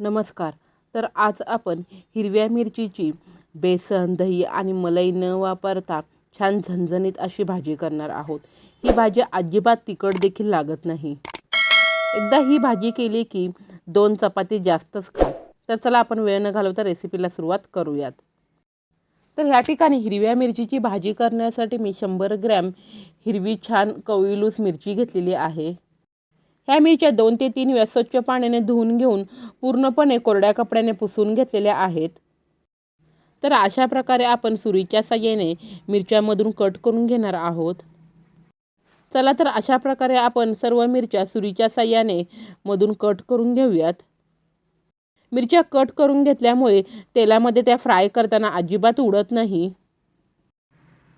नमस्कार. तर आज आपण हिरव्या मिरचीची बेसन दही आणि मलाई न वापरता छान झणझणीत अशी भाजी करणार आहोत. ही भाजी अजिबात तिखट देखील लागत नाही. एकदा ही भाजी केली की दोन चपाती जास्तच खा. तर चला आपण वेळ न घालवता रेसिपीला सुरुवात करूयात. तर ह्या ठिकाणी हिरव्या मिरचीची भाजी करण्यासाठी मी शंभर ग्रॅम हिरवी छान कवळूस मिरची घेतलेली आहे. त्या मिरच्या दोन ते तीन वेळा स्वच्छ पाण्याने धुवून घेऊन पूर्णपणे कोरड्या कपड्याने पुसून घेतलेल्या आहेत. तर अशा प्रकारे आपण सुरीच्या साह्याने मिरच्यामधून कट करून घेणार आहोत. चला तर अशा प्रकारे आपण सर्व मिरच्या सुरीच्या साह्याने मधून कट करून घेऊयात. मिरच्या कट करून घेतल्यामुळे तेलामध्ये त्या फ्राय करताना अजिबात उडत नाही.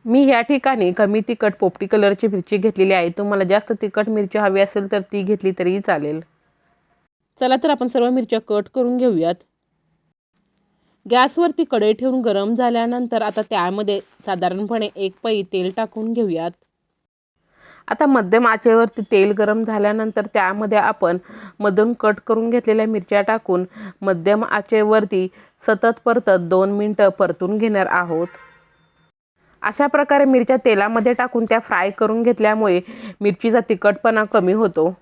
मी ह्या ठिकाणी कमी तिखट पोपटी कलरची मिरची घेतलेली आहे. तुम्हाला जास्त तिखट मिरची हवी असेल तर ती घेतली तरीही चालेल. चला तर आपण सर्व मिरच्या कट करून घेऊयात. गॅसवरती कढई ठेवून गरम झाल्यानंतर आता त्यामध्ये साधारणपणे एक पई तेल टाकून घेऊयात. आता मध्यम आचेवरती तेल गरम झाल्यानंतर त्यामध्ये आपण मधून कट करून घेतलेल्या मिरच्या टाकून मध्यम आचेवरती सतत परतत दोन मिनटं परतून घेणार आहोत. अशा प्रकारे मिरच्या तेलामध्ये टाकून त्या फ्राय करून घेतल्यामुळे मिरचीचा तिखटपणा कमी होतो.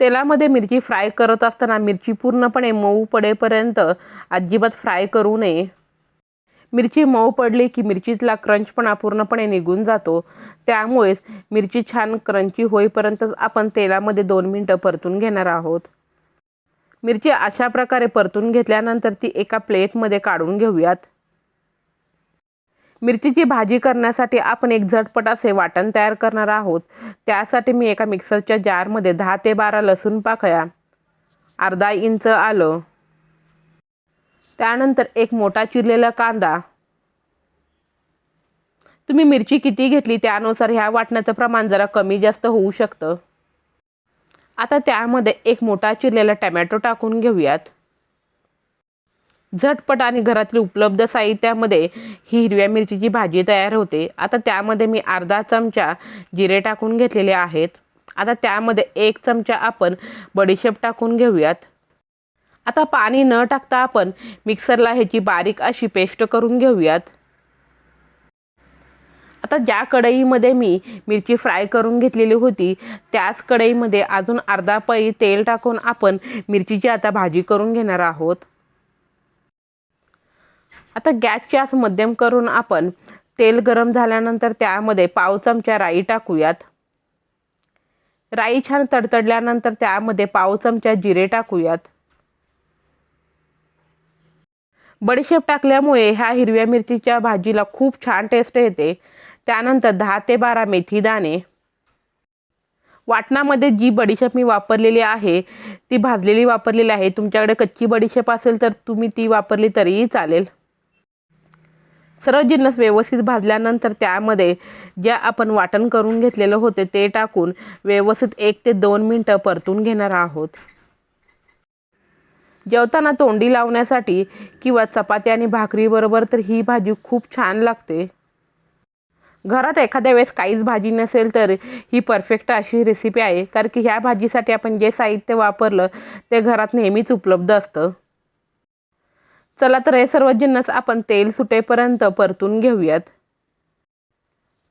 तेलामध्ये मिरची फ्राय करत असताना मिरची पूर्णपणे मऊ पडेपर्यंत अजिबात फ्राय करू नये. मिरची मऊ पडली की मिरचीतला क्रंचपणा पूर्णपणे निघून जातो. त्यामुळेच मिरची छान क्रंची होईपर्यंतच आपण तेलामध्ये दोन मिनटं परतून घेणार आहोत. मिरची अशा प्रकारे परतून घेतल्यानंतर ती एका प्लेटमध्ये काढून घेऊयात. मिरचीची भाजी करण्यासाठी आपण एक झटपट असे वाटण तयार करणार आहोत. त्यासाठी मी एका मिक्सरच्या जारमध्ये दहा ते बारा लसूण पाकळ्या अर्धा इंच आलं. त्यानंतर एक मोठा चिरलेला कांदा. तुम्ही मिरची किती घेतली त्यानुसार ह्या वाटण्याचं प्रमाण जरा कमी जास्त होऊ शकतं. आता त्यामध्ये एक मोठा चिरलेला टमॅटो टाकून घेऊयात. झटपट आणि घरातील उपलब्ध साहित्यामध्ये ही हिरव्या मिरचीची भाजी तयार होते. आता त्यामध्ये मी अर्धा चमचा जिरे टाकून घेतलेले आहेत. आता त्यामध्ये एक चमचा आपण बडीशेप टाकून घेऊयात. आता पाणी न टाकता आपण मिक्सरला ह्याची बारीक अशी पेस्ट करून घेऊयात. आता ज्या कढईमध्ये मी मिरची फ्राय करून घेतलेली होती त्याच कढईमध्ये अजून अर्धा पई तेल टाकून आपण मिरचीची आता भाजी करून घेणार आहोत. आता गॅसची आस मध्यम करून आपण तेल गरम झाल्यानंतर त्यामध्ये पाव चमचा राई टाकूयात. राई छान तडतडल्यानंतर त्यामध्ये पाव चमचा जिरे टाकूयात. बडीशेप टाकल्यामुळे ह्या हिरव्या मिरचीच्या भाजीला खूप छान टेस्ट येते. त्यानंतर दहा ते बारा मेथी दाणे. वाटणामध्ये जी बडीशेप मी वापरलेली आहे ती भाजलेली वापरलेली आहे. तुमच्याकडे कच्ची बडीशेप असेल तर तुम्ही ती वापरली तरीही चालेल. सर्व जिन्नस व्यवस्थित भाजल्यानंतर त्यामध्ये ज्या आपण वाटण करून घेतलेलं होते ते टाकून व्यवस्थित एक ते दोन मिनटं परतून घेणार आहोत. जेवताना तोंडी लावण्यासाठी किंवा चपाती आणि भाकरीबरोबर तर ही भाजी खूप छान लागते. घरात एखाद्या वेळेस काहीच भाजी नसेल तर ही परफेक्ट अशी रेसिपी आहे कारण की ह्या भाजीसाठी आपण जे साहित्य वापरलं ते घरात नेहमीच उपलब्ध असतं. चला तर हे सर्व जिन्नस आपण तेल सुटेपर्यंत परतून घेऊयात.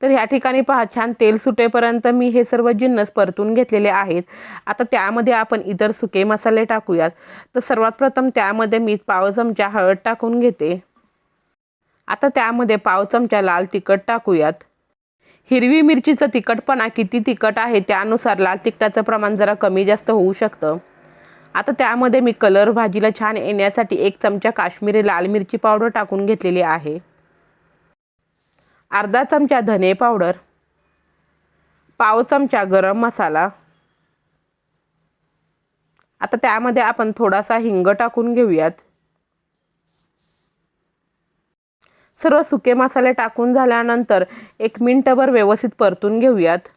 तर ह्या ठिकाणी पहा छान तेल सुटेपर्यंत मी हे सर्व जिन्नस परतून घेतलेले आहेत. आता त्यामध्ये आपण इतर सुके मसाले टाकूयात. तर सर्वात प्रथम त्यामध्ये मी पाव चमचा हळद टाकून घेते. आता त्यामध्ये पाव चमचा लाल तिखट टाकूयात. हिरवी मिरचीचं तिखटपणा किती तिखट आहे त्यानुसार लाल तिखटाचं प्रमाण जरा कमी जास्त होऊ शकतं. आता त्यामध्ये मी कलर भाजीला छान येण्यासाठी एक चमचा काश्मीरी लाल मिरची पावडर टाकून घेतलेली आहे. अर्धा चमचा धने पावडर पाव चमचा गरम मसाला. आता त्यामध्ये आपण थोडासा हिंग टाकून घेऊयात. सर्व सुके मसाले टाकून झाल्यानंतर एक मिनटभर व्यवस्थित परतून घेऊयात.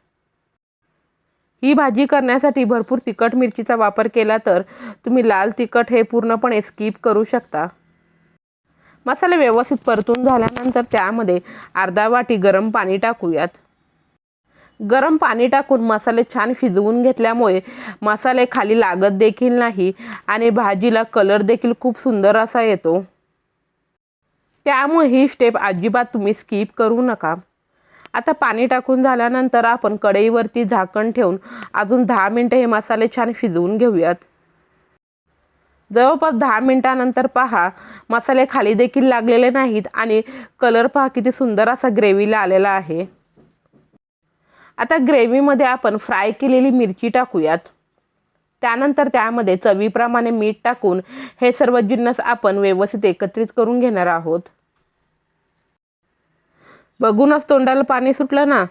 ही भाजी करण्यासाठी भरपूर तिखट मिरचीचा वापर केला तर तुम्ही लाल तिखट हे पूर्णपणे स्किप करू शकता. मसाले व्यवस्थित परतून झाल्यानंतर त्यामध्ये अर्धा वाटी गरम पाणी टाकूयात. गरम पाणी टाकून मसाले छान शिजवून घेतल्यामुळे मसाले खाली लागत देखील नाही आणि भाजीला कलर देखील खूप सुंदर असा येतो. त्यामुळे ही स्टेप अजिबात तुम्ही स्किप करू नका. आता पाणी टाकून झाल्यानंतर आपण कढईवरती झाकण ठेवून अजून दहा मिनटं हे मसाले छान शिजवून घेऊयात. जवळपास दहा मिनटानंतर पहा मसाले खाली देखील लागलेले नाहीत आणि कलर पहा किती सुंदर असा ग्रेव्हीला आलेला आहे. आता ग्रेव्हीमध्ये आपण फ्राय केलेली मिरची टाकूयात. त्यानंतर त्यामध्ये चवीप्रमाणे मीठ टाकून हे सर्व जिन्नस आपण व्यवस्थित एकत्रित करून घेणार आहोत. बघूनच तोंडाला पाणी सुटलं ना.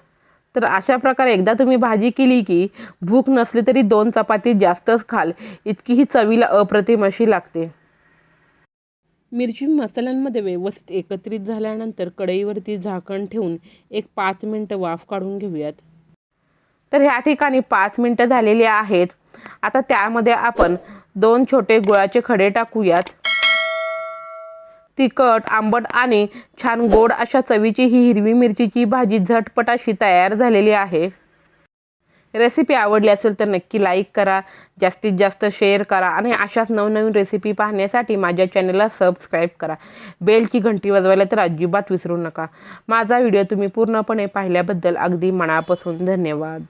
तर अशा प्रकारे एकदा तुम्ही भाजी केली की भूक नसली तरी दोन चपाती जास्तच खाल. इतकी ही चवीला अप्रतिम अशी लागते. मिरची मसाल्यांमध्ये व्यवस्थित एकत्रित झाल्यानंतर कढईवरती झाकण ठेवून एक पाच मिनटं वाफ काढून घेऊयात. तर ह्या ठिकाणी पाच मिनटं झालेली आहेत. आता त्यामध्ये आपण दोन छोटे गुळाचे खडे टाकूयात. तिखट आंबट आणि छान गोड अशा चवीची ही हिरवी मिरचीची भाजी झटपट अशी तयार झालेली आहे. रेसिपी आवडली असेल तर नक्की लाईक करा जास्तीत जास्त शेअर करा आणि अशाच नवनवीन रेसिपी पाहण्यासाठी माझ्या चॅनलला सबस्क्राईब करा. बेलची घंटी वाजवायला तर अजिबात विसरू नका. माझा व्हिडिओ तुम्ही पूर्णपणे पाहिल्याबद्दल अगदी मनापासून धन्यवाद.